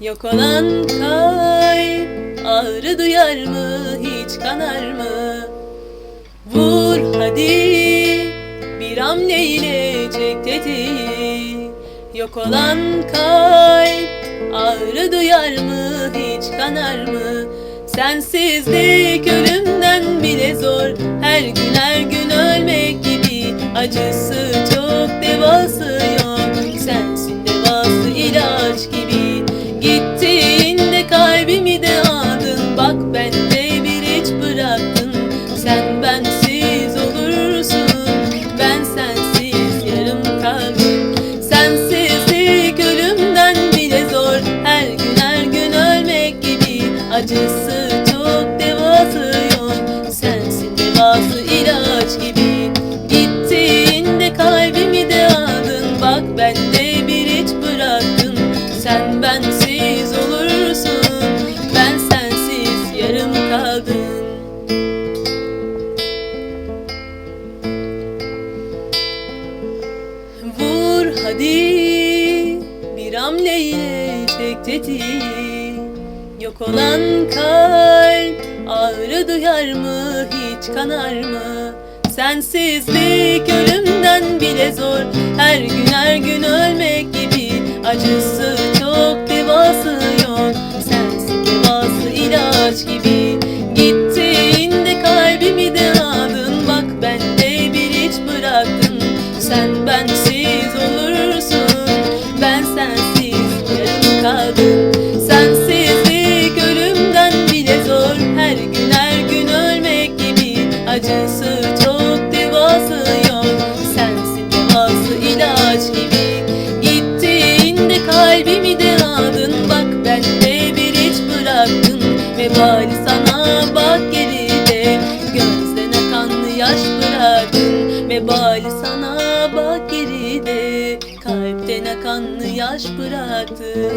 Yok olan kalp ağrı duyar mı hiç kanar mı? Vur hadi bir hamleyle çek tetiği. Yok olan kalp ağrı duyar mı hiç kanar mı? Sensizlik ölümden bile zor Her gün her gün ölmek gibi Acısı çok devası Sen bensiz olursun Ben sensiz yarım kaldım. Vur hadi bir hamleyle çek tetiği Yok olan kalp ağrı duyar mı hiç kanar mı? Sensizlik ölümden bile zor. Her gün her gün ölmek gibi Acısı ilaç gibi Gittiğinde kalbimi de aldın Bak ben de bir hiç bıraktın Sen bensiz olursun. Ben sensiz yarım kaldım. Sensizlik ölümden bile zor. Her gün her gün ölmek gibi Acısı çok devası yok. Sensin devası ilaç gibi. Gittiğinde kalbimi de Vebali sana bak geride. Gözden akan yaş bıraktın Vebali sana bak geride. Kalpten akan yaş bıraktın